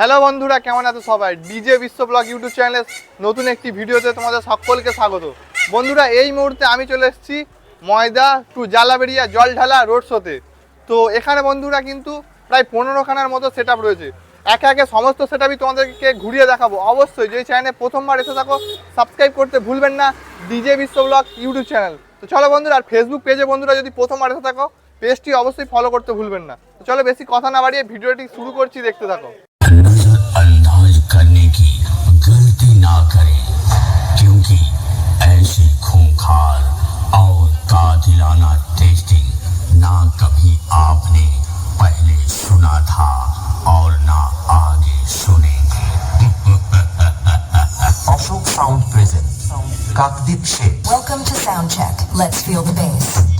Hello বন্ধুরা, কেমন আছো সবাই? ডিজে বিশ্ব ব্লগ ইউটিউব চ্যানেলের নতুন একটি ভিডিওতে তোমাদের সকলকে স্বাগত। বন্ধুরা, এই মুহূর্তে আমি চলে এসেছি ময়দা টু জালাবেরিয়া জলঢালা রোড শোতে তো। এখানে বন্ধুরা কিন্তু প্রায় পনেরোখানার মতো সেট রয়েছে। একে একে সমস্ত সেট তোমাদেরকে ঘুরিয়ে দেখাবো। অবশ্যই যে চ্যানেলে প্রথমবার এসে থাকো সাবস্ক্রাইব করতে ভুলবেন না ডিজে বিশ্ব ব্লগ ইউটিউব চ্যানেল। তো চলো বন্ধুরা, আর ফেসবুক পেজে বন্ধুরা যদি প্রথমবার এসে থাকো পেজটি অবশ্যই ফলো করতে ভুলবেন না। চলো বেশি কথা না বাড়িয়ে ভিডিওটি শুরু করছি, দেখতে থাকো। नजरअंदाज करने की गलती ना करें क्योंकि ऐसी खूंखार और कातिलाना टेस्टिंग ना कभी आपने पहले सुना था और ना आगे सुनेंगे। Ashok sound present Kakdwip Sheikh. Welcome to sound check let's feel the bass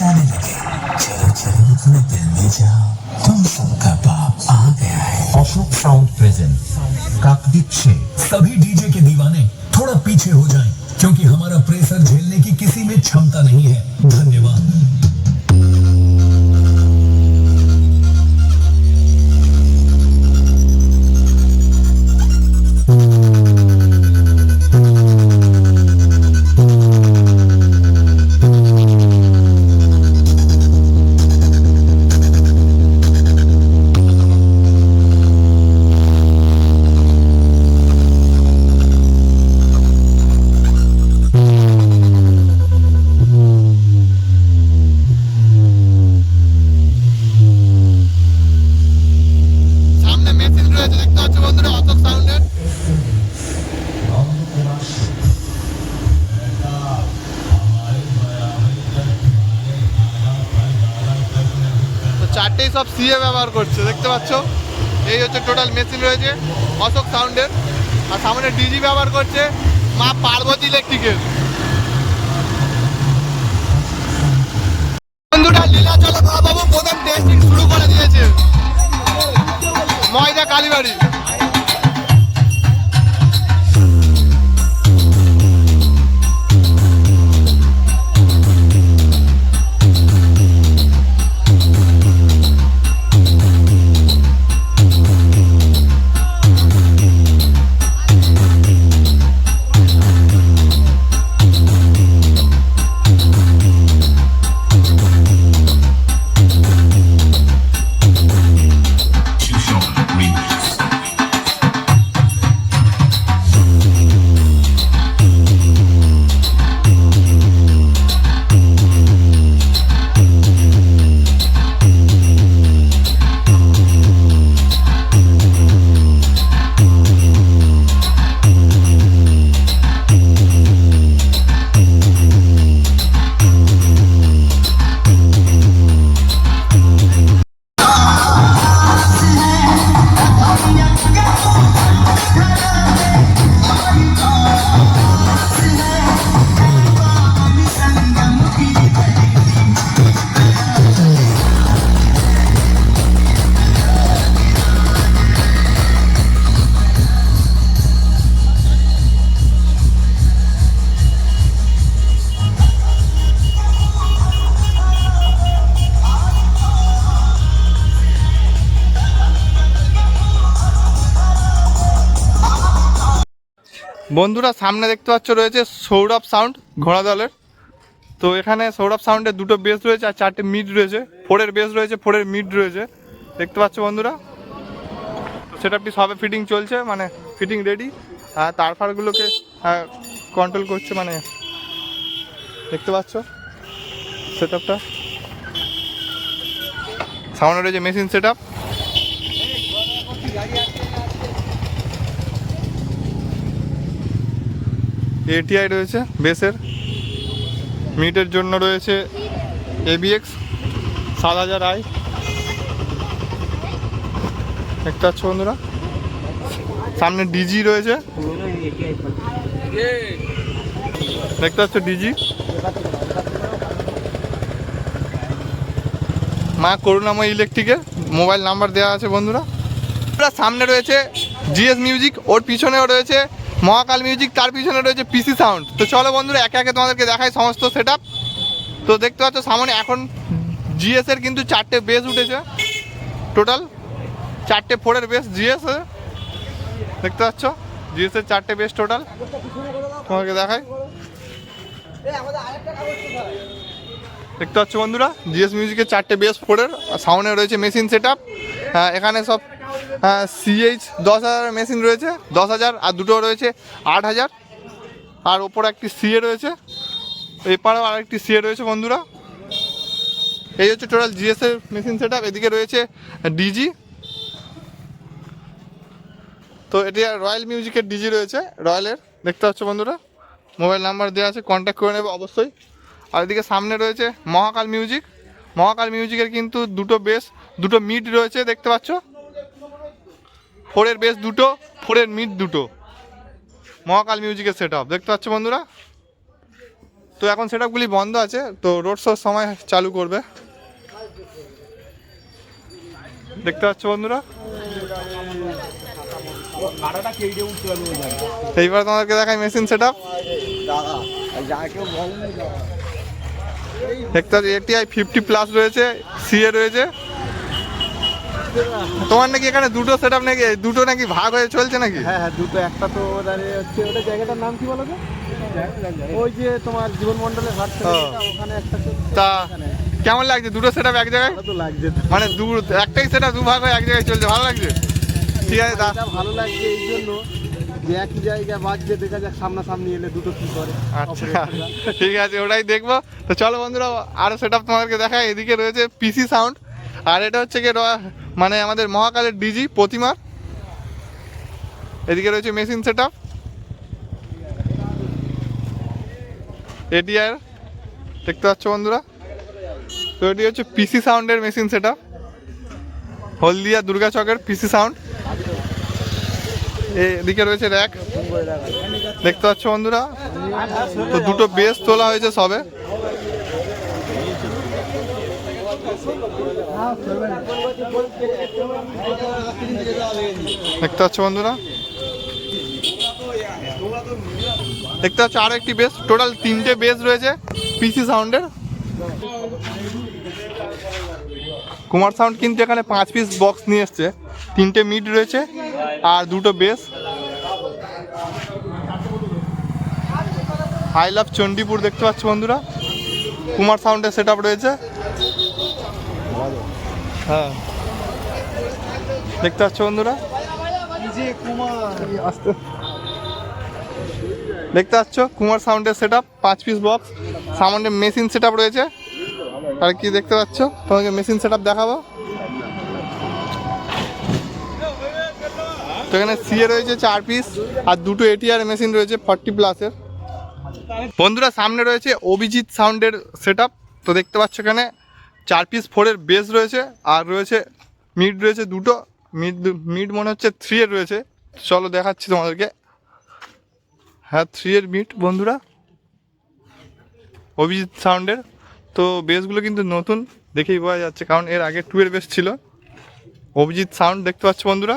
जाने लगे। चलो चलो अपने दिल में जाओ। तुम सबका बाप आ गया है। Ashok sound present. काकदीप छे सभी डीजे के दीवाने थोड़ा पीछे हो जाएँ, क्योंकि हमारा प्रेशर झेलने की किसी में क्षमता नहीं है। धन्यवाद। সিএ ব্যবহার করছে, দেখতে পাচ্ছ? এই হচ্ছে টোটাল মেশিন রয়েছে, অশোক সাউন্ডের আর সামনে ডিজি ব্যবহার করছে, মা পার্বতী ইলেকট্রিকের প্রথম শুরু করে দিয়েছে। ময়দা কালীবাড়ি। বন্ধুরা, সামনে দেখতে পাচ্ছ রয়েছে সৌরভ সাউন্ড, ঘোড়া দলের। তো এখানে সৌরভ সাউন্ডের দুটো বেস রয়েছে আর চারটে মিড রয়েছে। ফোরের বেস রয়েছে ফোরের মিড রয়েছে। দেখতে পাচ্ছ বন্ধুরা? তো সেটআপটি সবে ফিটিং চলছে মানে ফিটিং রেডি আর তারফারগুলোকে কন্ট্রোল করছে মানে দেখতে পাচ্ছ? সেটআপটা সামনে রয়েছে মেশিন সেট এটিআই রয়েছে বেসের। মিটের জন্য রয়েছে এবিএক্স সাত হাজার আই। দেখতে পাচ্ছ বন্ধুরা। সামনে ডিজি রয়েছে। দেখতে পাচ্ছ ডিজি মা করুণাময় ইলেকট্রিকের মোবাইল নাম্বার দেওয়া আছে বন্ধুরা, সামনে রয়েছে জিএস মিউজিক ওর পিছনেও রয়েছে মহাকাল মিউজিক, তার পিছনে রয়েছে পিসি সাউন্ড তো চলো বন্ধুরা, একে একে তোমাদেরকে দেখাই সমস্ত সেট তো দেখতে পাচ্ছ, সামনে এখন জিএস এর কিন্তু চারটে বেস উঠেছে। টোটাল চারটে ফোরের বেস জিএস দেখতে পাচ্ছ জিএস এর চারটে বেস টোটাল তোমাকে দেখাই। দেখতে পাচ্ছ বন্ধুরা জিএস মিউজিকের চারটে বেস ফোরের সাউন্ডে রয়েছে মেশিন সেট আপ এখানে সব সিএইচ দশ হাজার মেশিন রয়েছে, দশ হাজার আর দুটো রয়েছে, আট হাজার। আর ওপরে একটি সিএ রয়েছে। এপারেও আর আরেকটি সিএ রয়েছে, বন্ধুরা। এই হচ্ছে টোটাল জিএস এর মেশিন সেট এদিকে রয়েছে ডিজি তো এটি রয়্যাল মিউজিকের ডিজি রয়েছে রয়্যালের দেখতে পাচ্ছ, বন্ধুরা? মোবাইল নাম্বার দেওয়া আছে কন্ট্যাক্ট করে নেবে, অবশ্যই। আর এদিকে সামনে রয়েছে মহাকাল মিউজিক মহাকাল মিউজিকের কিন্তু দুটো বেস দুটো মিড রয়েছে, দেখতে পাচ্ছ? ফোরের বেস দুটো, ফোরের মিড দুটো। মহাকাল মিউজিকের সেট আপ দেখতে পাচ্ছ বন্ধুরা? তো এখন সেট আপগুলি বন্ধ আছে, তো রোড শোর সময় চালু করবে। দেখতে পাচ্ছ বন্ধুরা? এইবার তোমাদেরকে দেখাই মেশিন সেট আপ দেখতে পাচ্ছি এটিআই ফিফটি প্লাস রয়েছে সিএ রয়েছে। তোমার নাকি এখানে দুটো সেট আপ নাকি? দুটো নাকি ভাগ হয়ে চলছে নাকি? হ্যাঁ হ্যাঁ দুটো একটা তো দাঁড়িয়ে হচ্ছে ওটা জায়গাটার নাম কি বলো তো? ওই যে তোমার জীবন মন্ডলের ঘাট ওখানে একটা তা কেমন লাগছে? দুটো সেট এক জায়গায়? তো লাগছে মানে দু একটাই সেট আপ দু ভাগ হয়ে এক জায়গায় চলছে ভালো লাগছে? ঠিক আছে ভালো লাগছে এই জন্য যে একই জায়গায় বাজছে দেখা যাক সামনাসামনি এলে দুটো কি করে। আচ্ছা ঠিক আছে ওটাই দেখব। তো চলো বন্ধুরা আরও সেট আপ তোমাদেরকে দেখায় এদিকে রয়েছে পিসি সাউন্ড আর এটা হচ্ছে কি মানে আমাদের মহাকালের ডিজি প্রতিমার এদিকে রয়েছে মেশিন সেট আপ এটিআর দেখতে পাচ্ছ বন্ধুরা? তো এটি হচ্ছে পিসি সাউন্ডের machine set up Haldia Durga চকের পিসি সাউন্ড এদিকে রয়েছে র্যাক দেখতে পাচ্ছ বন্ধুরা? তো দুটো বেস তোলা হয়েছে সবে। দেখতে পাচ্ছ বন্ধুরা? দেখতে পাচ্ছ আরও একটি বেস টোটাল তিনটে বেস রয়েছে পিসি সাউন্ডের কুমার সাউন্ড কিন্তু এখানে পাঁচ পিস বক্স নিয়ে এসছে। তিনটে মিড রয়েছে আর দুটো বেস আই লাভ চণ্ডীপুর দেখতে পাচ্ছ বন্ধুরা? কুমার সাউন্ডের সেট রয়েছে। হ্যাঁ। দেখতে পাচ্ছ বন্ধুরা? দেখতে পাচ্ছ? কুমার সাউন্ডের সেট আপ পাঁচ পিস বক্স সামনে মেশিন সেট আপ রয়েছে। আর কি দেখতে পাচ্ছ? তোমাকে মেশিন সেট দেখাবো। তো এখানে সিএ রয়েছে চার পিস আর দুটো এটিআর মেশিন রয়েছে ফর্টি প্লাসের বন্ধুরা সামনে রয়েছে অভিজিৎ সাউন্ডের সেট তো দেখতে পাচ্ছ এখানে চার পিস ফোরের বেস রয়েছে, আর রয়েছে মিড রয়েছে দুটো মিড মিড মনে হচ্ছে থ্রি এর রয়েছে। চলো দেখাচ্ছি তোমাদেরকে। হ্যাঁ থ্রি এর মিড বন্ধুরা। অভিজিৎ সাউন্ডের। তো বেসগুলো কিন্তু নতুন, দেখেই বোঝা যাচ্ছে, কারণ এর আগে টু এর বেস ছিল। অভিজিৎ সাউন্ড দেখতে পাচ্ছ বন্ধুরা?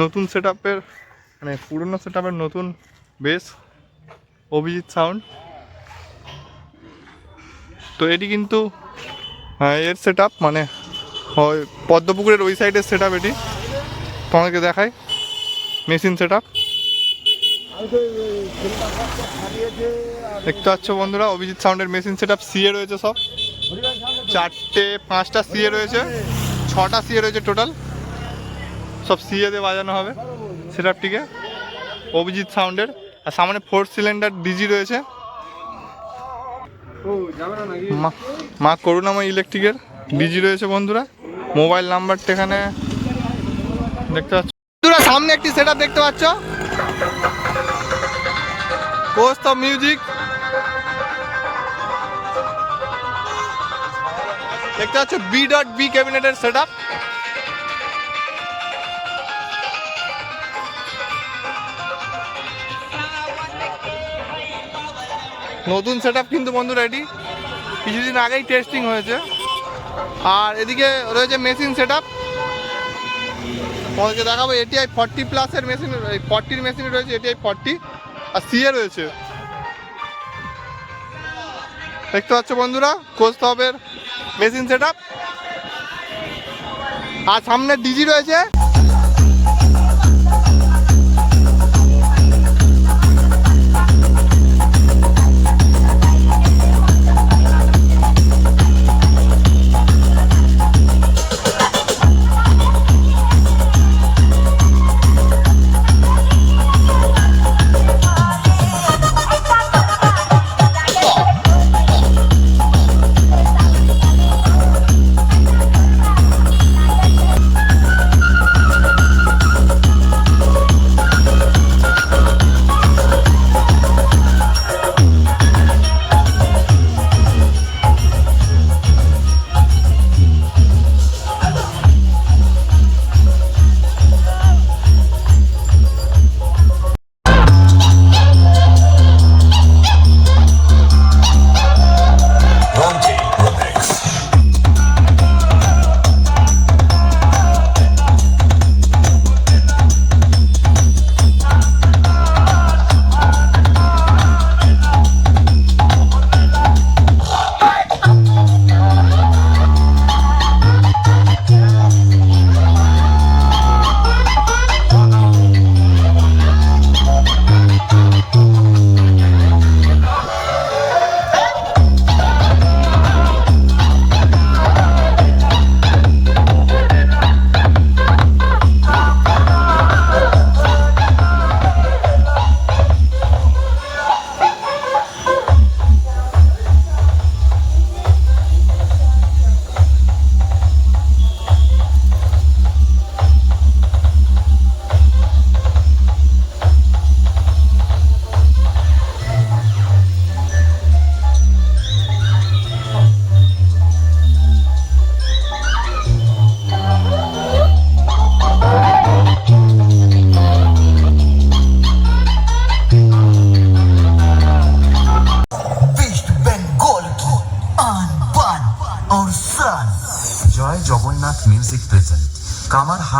নতুন সেট আপের মানে পুরনো সেট আপের নতুন বেস অভিজিৎ সাউন্ড। তো এটি কিন্তু এর সেট মানে ওই পদ্মপুকুরের ওই সাইডের সেট আপ এটি। তোমাকে দেখাই। মেশিন সেট দেখতে পাচ্ছ বন্ধুরা, অভিজিৎ সাউন্ডের মেশিন সেট সিএ রয়েছে সব। চারটে, পাঁচটা সিএ রয়েছে। ছটা সিএ রয়েছে টোটাল সব সিএ দিয়ে বাজানো হবে সেট আপটিকে অভিজিৎ সাউন্ডের আর সামনে ফোর সিলিন্ডার ডিজি রয়েছে। মা মা করুণাময় ইলেকট্রিকের ডিজি রয়েছে বন্ধুরা। মোবাইল নাম্বারটা এখানে দেখতে পাচ্ছ। বন্ধুরা, সামনে একটি সেট দেখতে পাচ্ছ। কোর্স অফ মিউজিক দেখতে পাচ্ছ বি ডট বি ক্যাবিনেটের সেট নতুন সেট কিন্তু বন্ধুরা এটি কিছুদিন আগেই টেস্টিং হয়েছে। আর এদিকে রয়েছে মেশিন সেট আপ তোমাদেরকে দেখাবো এটিআই ফর্টি প্লাসের মেশিন ফর্টির মেশিন রয়েছে এটিআই ফর্টি আর সিএ রয়েছে। দেখতে পাচ্ছ বন্ধুরা কোচ তবের মেশিন সেট আর সামনে ডিজি রয়েছে।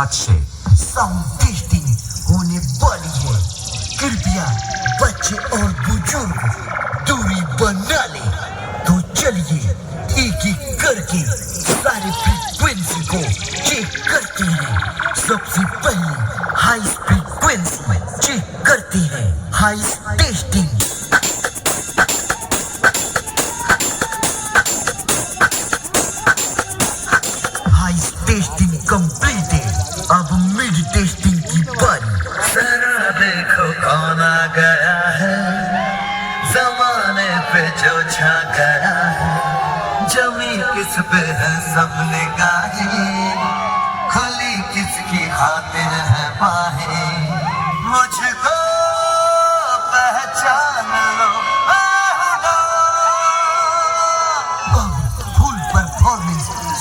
face. Sau un peștini, o nebaligă, cârpia, जो छा गया है। जमी किस पे है सबने गाहे खुली किसकी खातिर है बाहें। मुझको पहचान लो फुल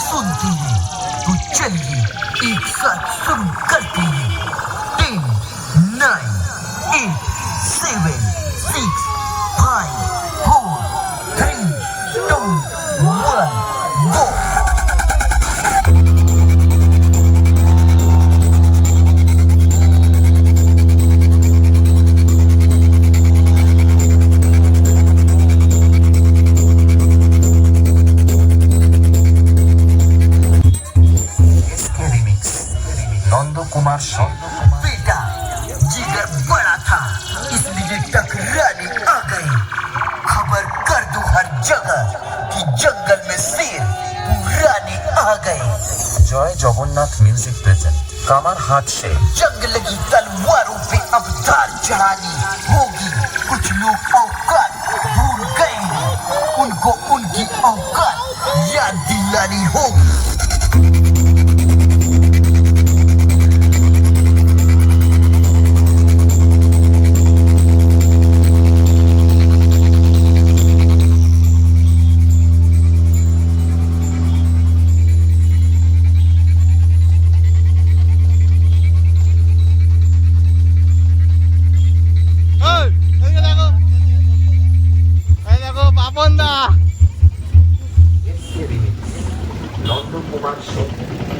सुनते हैं तो चलिए एक साथ शुरू करते हैं। Ten, nine, eight. बेटा जिगर बड़ा था इसलिए टकराने आ गए खबर कर दू हर जगह कि जंगल में शेर पुराने आ गए जय जगन्नाथ म्यूज़िक प्रेजेंट कमर हाथ से। जंगल की तलवारों पे अवतार चढ़ानी होगी। कुछ लोग औकात भूल गए उनको उनकी औकात याद दिलानी होगी।